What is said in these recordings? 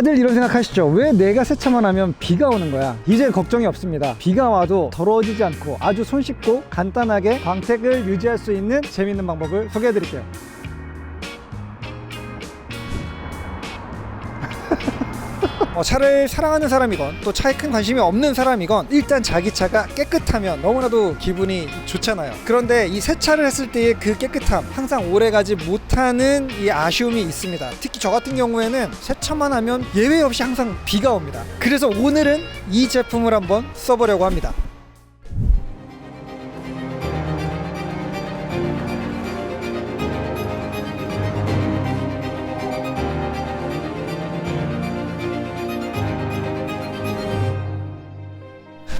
다들 이런 생각하시죠? 왜 내가 세차만 하면 비가 오는 거야? 이제 걱정이 없습니다. 비가 와도 더러워지지 않고 아주 손쉽고 간단하게 광택을 유지할 수 있는 재밌는 방법을 소개해 드릴게요. 어, 차를 사랑하는 사람이건 또 차에 큰 관심이 없는 사람이건 일단 자기 차가 깨끗하면 너무나도 기분이 좋잖아요. 그런데 이 세차를 했을 때의 그 깨끗함 항상 오래가지 못하는 이 아쉬움이 있습니다. 특히 저 같은 경우에는 세차만 하면 예외 없이 항상 비가 옵니다. 그래서 오늘은 이 제품을 한번 써보려고 합니다.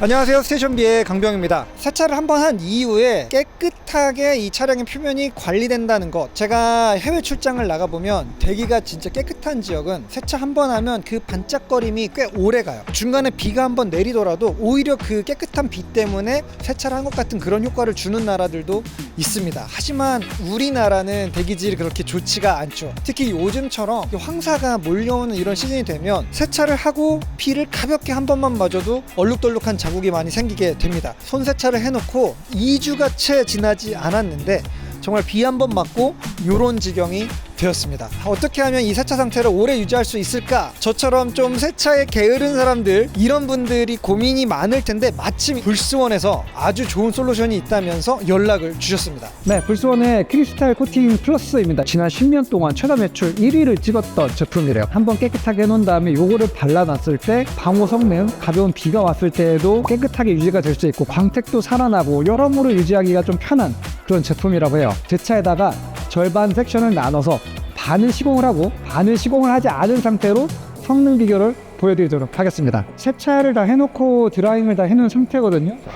안녕하세요. 스테이션비의 강병입니다. 세차를 한 번 한 이후에 깨끗 하게 이 차량의 표면이 관리된다는 것. 제가 해외 출장을 나가보면 대기가 진짜 깨끗한 지역은 세차 한 번 하면 그 반짝거림이 꽤 오래 가요. 중간에 비가 한 번 내리더라도 오히려 그 깨끗한 비 때문에 세차를 한 것 같은 그런 효과를 주는 나라들도 있습니다. 하지만 우리나라는 대기질이 그렇게 좋지가 않죠. 특히 요즘처럼 황사가 몰려오는 이런 시즌이 되면 세차를 하고 비를 가볍게 한 번만 맞아도 얼룩덜룩한 자국이 많이 생기게 됩니다. 손 세차를 해놓고 2주가 채 지나지 않았는데 정말 비 한 번 맞고 요런 지경이 되었습니다. 어떻게 하면 이 세차 상태를 오래 유지할 수 있을까? 저처럼 좀 세차에 게으른 사람들 이런 분들이 고민이 많을 텐데 마침 불스원에서 아주 좋은 솔루션이 있다면서 연락을 주셨습니다. 네, 불스원의 크리스탈 코팅 플러스입니다. 지난 10년 동안 최다 매출 1위를 찍었던 제품이래요. 한번 깨끗하게 해놓은 다음에 요거를 발라놨을 때 방호 성능, 가벼운 비가 왔을 때에도 깨끗하게 유지가 될 수 있고 광택도 살아나고 여러모로 유지하기가 좀 편한 그런 제품이라고 해요. 제 차에다가 절반 섹션을 나눠서 반을 시공을 하고 반을 시공을 하지 않은 상태로 성능 비교를 보여드리도록 하겠습니다. 세차를 다 해놓고 드라잉을 다 해놓은 상태거든요. 자,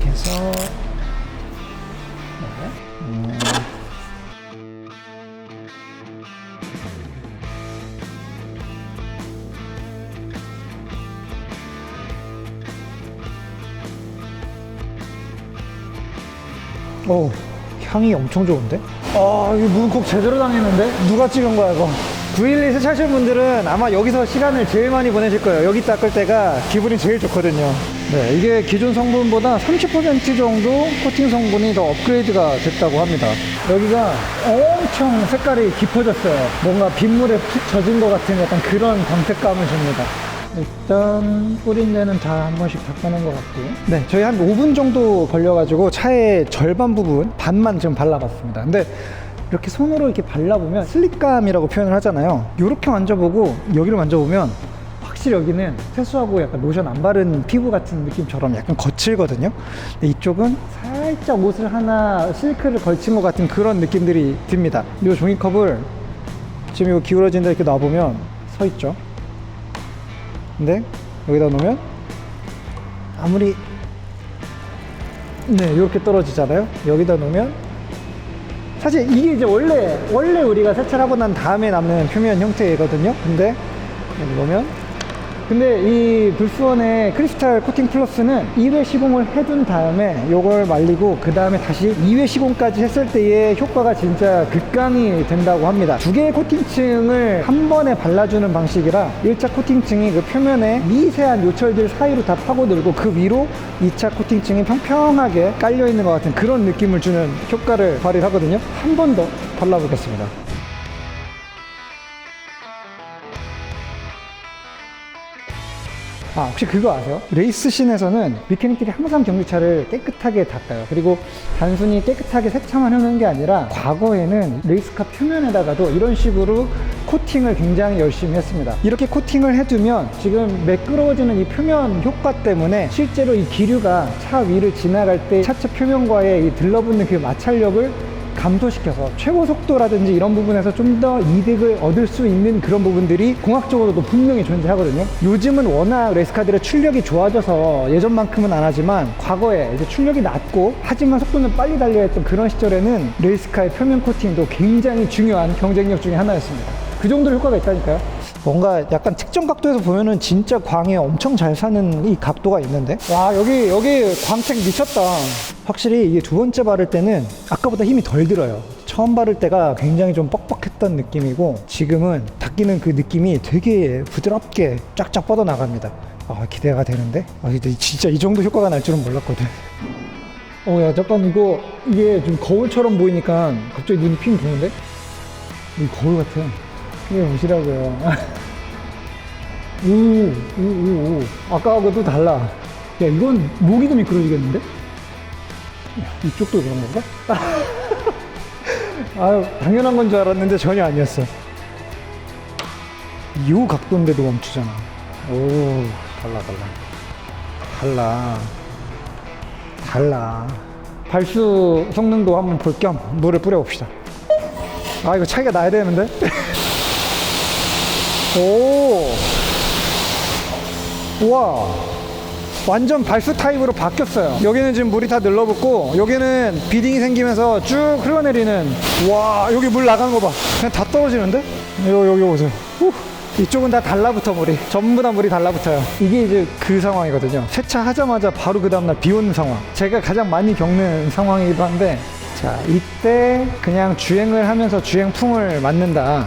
이렇게 해서 네. 음. 오, 향이 엄청 좋은데? 아, 이거 무은콕 제대로 당했는데? 누가 찍은 거야, 이거? 912 세차하시는 분들은 아마 여기서 시간을 제일 많이 보내실 거예요. 여기 닦을 때가 기분이 제일 좋거든요. 네, 이게 기존 성분보다 30% 정도 코팅 성분이 더 업그레이드가 됐다고 합니다. 여기가 엄청 색깔이 깊어졌어요. 뭔가 빗물에 푹 젖은 것 같은 약간 그런 광택감을 줍니다. 일단 뿌린 데는 다 한 번씩 닦아놓은 것 같고. 네 저희 한 5분 정도 걸려가지고 차의 절반 부분 반만 지금 발라봤습니다. 근데 이렇게 손으로 이렇게 발라보면 슬립감이라고 표현을 하잖아요. 이렇게 만져보고 여기를 만져보면 확실히 여기는 세수하고 약간 로션 안 바른 피부 같은 느낌처럼 약간 거칠거든요. 근데 이쪽은 살짝 옷을 하나 실크를 걸친 것 같은 그런 느낌들이 듭니다. 이 종이컵을 지금 이거 기울어진 데 이렇게 놔보면 서 있죠 근데 여기다 놓으면 아무리 네 이렇게 떨어지잖아요. 여기다 놓으면 사실 이게 이제 원래 원래 우리가 세차를 하고 난 다음에 남는 표면 형태거든요. 근데 여기 놓으면 근데 이 불스원의 크리스탈 코팅 플러스는 2회 시공을 해둔 다음에 요걸 말리고 그 다음에 다시 2회 시공까지 했을 때의 효과가 진짜 극강이 된다고 합니다. 두 개의 코팅층을 한 번에 발라주는 방식이라 1차 코팅층이 그 표면에 미세한 요철들 사이로 다 파고들고 그 위로 2차 코팅층이 평평하게 깔려 있는 것 같은 그런 느낌을 주는 효과를 발휘하거든요. 한 번 더 발라보겠습니다 아 혹시 그거 아세요? 레이스씬에서는 미케닉들이 항상 경주차를 깨끗하게 닦아요 그리고 단순히 깨끗하게 세차만 해놓은 게 아니라 과거에는 레이스카 표면에다가도 이런 식으로 코팅을 굉장히 열심히 했습니다 이렇게 코팅을 해두면 지금 매끄러워지는 이 표면 효과 때문에 실제로 이 기류가 차 위를 지나갈 때 차체 표면과의 이 들러붙는 그 마찰력을 감소시켜서 최고 속도라든지 이런 부분에서 좀 더 이득을 얻을 수 있는 그런 부분들이 공학적으로도 분명히 존재하거든요. 요즘은 워낙 레이스카들의 출력이 좋아져서 예전만큼은 안 하지만 과거에 이제 출력이 낮고 하지만 속도는 빨리 달려야 했던 그런 시절에는 레이스카의 표면 코팅도 굉장히 중요한 경쟁력 중에 하나였습니다. 그 정도로 효과가 있다니까요. 뭔가 약간 특정 각도에서 보면은 진짜 광에 엄청 잘 사는 이 각도가 있는데 와 여기 여기 광택 미쳤다 확실히 이게 두 번째 바를 때는 아까보다 힘이 덜 들어요 처음 바를 때가 굉장히 좀 뻑뻑했던 느낌이고 지금은 닦이는 그 느낌이 되게 부드럽게 쫙쫙 뻗어 나갑니다. 아 기대가 되는데 아 근데 진짜 이 정도 효과가 날 줄은 몰랐거든. 어야 잠깐 이거 이게 좀 거울처럼 보이니까 갑자기 눈이 핑 도는데? 이 거울 같아. 이게 보시라고요. 오, 오, 오, 오. 아까하고도 달라. 야, 이건 모기도 미끄러지겠는데? 야, 이쪽도 그런 건가? 아유, 당연한 건 줄 알았는데 전혀 아니었어. 이 각도인데도 멈추잖아. 오, 달라, 달라. 달라. 달라. 발수 성능도 한번 볼 겸 물을 뿌려봅시다. 아, 이거 차이가 나야 되는데? 오! 우와! 완전 발수 타입으로 바뀌었어요. 여기는 지금 물이 다 늘러붙고, 여기는 비딩이 생기면서 쭉 흘러내리는, 와, 여기 물 나가는 거 봐. 그냥 다 떨어지는데? 요, 여기 보세요. 후. 이쪽은 다 달라붙어 물이 전부 다 물이 달라붙어요 이게 이제 그 상황이거든요 세차하자마자 바로 그 다음날 비 오는 상황 제가 가장 많이 겪는 상황이기도 한데 자 이때 그냥 주행을 하면서 주행풍을 맞는다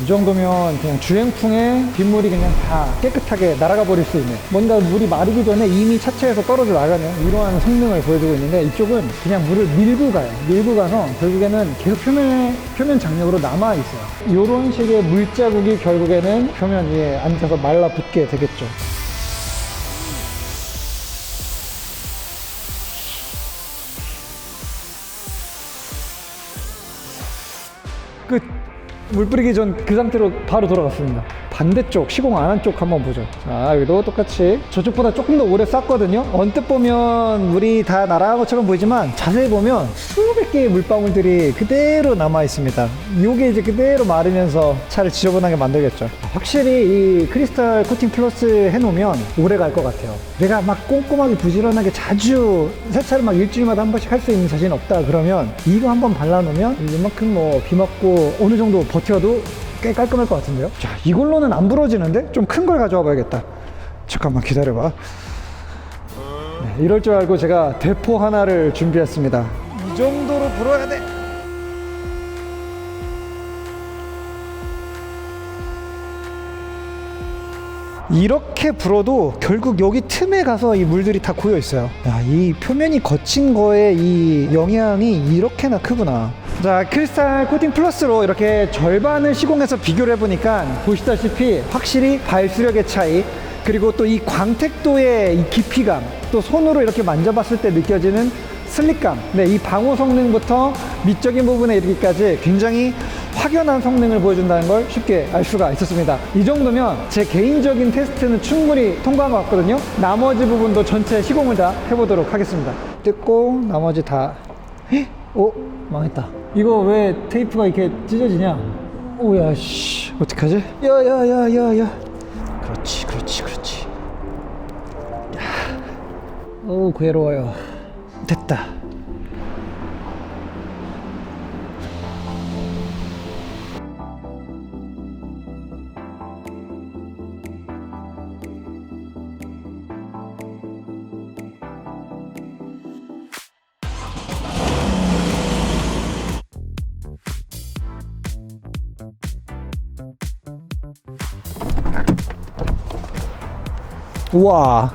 이 정도면 그냥 주행풍에 빗물이 그냥 다 깨끗하게 날아가 버릴 수 있는 뭔가 물이 마르기 전에 이미 차체에서 떨어져 나가는 이러한 성능을 보여주고 있는데 이쪽은 그냥 물을 밀고 가요. 밀고 가서 결국에는 계속 표면에 표면 장력으로 남아 있어요. 이런 식의 물자국이 결국에는 표면 위에 앉아서 말라붙게 되겠죠 물 뿌리기 전 그 상태로 바로 돌아갔습니다. 반대쪽 시공 안 한 쪽 한번 보죠. 자, 여기도 똑같이 저쪽보다 조금 더 오래 쌌거든요. 언뜻 보면 물이 다 날아간 것처럼 보이지만 자세히 보면 수백 개의 물방울들이 그대로 남아 있습니다. 이게 이제 그대로 마르면서 차를 지저분하게 만들겠죠. 확실히 이 크리스탈 코팅 플러스 해놓으면 오래 갈 것 같아요. 내가 막 꼼꼼하게 부지런하게 자주 세차를 막 일주일마다 한 번씩 할 수 있는 자신 없다 그러면 이거 한번 발라놓으면 이만큼 뭐 비 맞고 어느 정도 버 텨도 꽤 깔끔할 것 같은데요? 자, 이걸로는 안 부러지는데? 좀 큰 걸 가져와 봐야겠다. 잠깐만 기다려봐. 네, 이럴 줄 알고 제가 대포 하나를 준비했습니다. 이 정도로 불어야 돼. 이렇게 불어도 결국 여기 틈에 가서 이 물들이 다 고여 있어요. 야, 이 표면이 거친 거에 이 영향이 이렇게나 크구나. 자, 크리스탈 코팅 플러스로 이렇게 절반을 시공해서 비교를 해보니까 보시다시피 확실히 발수력의 차이, 그리고 또 이 광택도의 이 깊이감, 또 손으로 이렇게 만져봤을 때 느껴지는 슬릭감, 네, 이 방호 성능부터 미적인 부분에 이르기까지 굉장히 확연한 성능을 보여준다는 걸 쉽게 알 수가 있었습니다. 이 정도면 제 개인적인 테스트는 충분히 통과한 것 같거든요. 나머지 부분도 전체 시공을 다 해보도록 하겠습니다. 뜯고 나머지 다. 헉? 오, 망했다. 이거 왜 테이프가 이렇게 찢어지냐? 오야, 씨, 어떡하지? 야, 야, 야, 야, 야. 그렇지, 그렇지, 그렇지. 야. 오, 괴로워요. 됐다. 우와.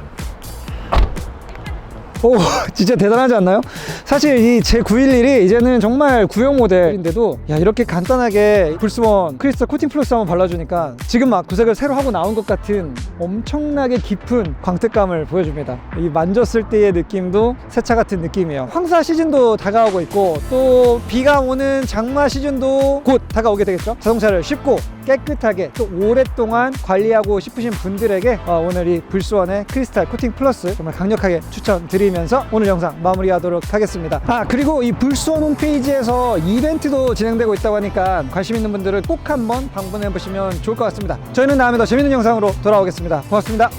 오, 진짜 대단하지 않나요? 사실 이 제 911이 이제는 정말 구형 모델인데도 야, 이렇게 간단하게 불스원 크리스탈 코팅 플러스 한번 발라주니까 지금 막 구색을 새로 하고 나온 것 같은 엄청나게 깊은 광택감을 보여줍니다. 이 만졌을 때의 느낌도 세차 같은 느낌이에요. 황사 시즌도 다가오고 있고 또 비가 오는 장마 시즌도 곧 다가오게 되겠죠. 자동차를 쉽고 깨끗하게 또 오랫동안 관리하고 싶으신 분들에게 어, 오늘 이 불스원의 크리스탈 코팅 플러스 정말 강력하게 추천드리면서 오늘 영상 마무리하도록 하겠습니다. 아 그리고 이 불스원 홈페이지에서 이벤트도 진행되고 있다고 하니까 관심 있는 분들은 꼭 한번 방문해 보시면 좋을 것 같습니다. 저희는 다음에 더 재밌는 영상으로 돌아오겠습니다. 고맙습니다.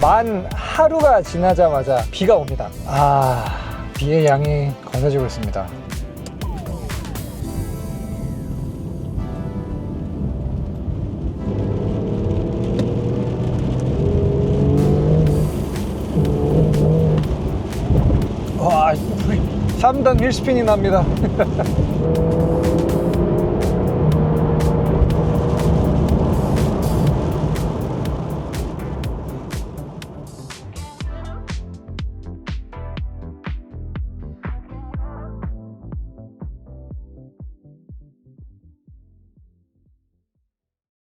만 하루가 지나자마자 비가 옵니다. 아 비의 양이 거세지고 있습니다. 3단 1스핀이 납니다.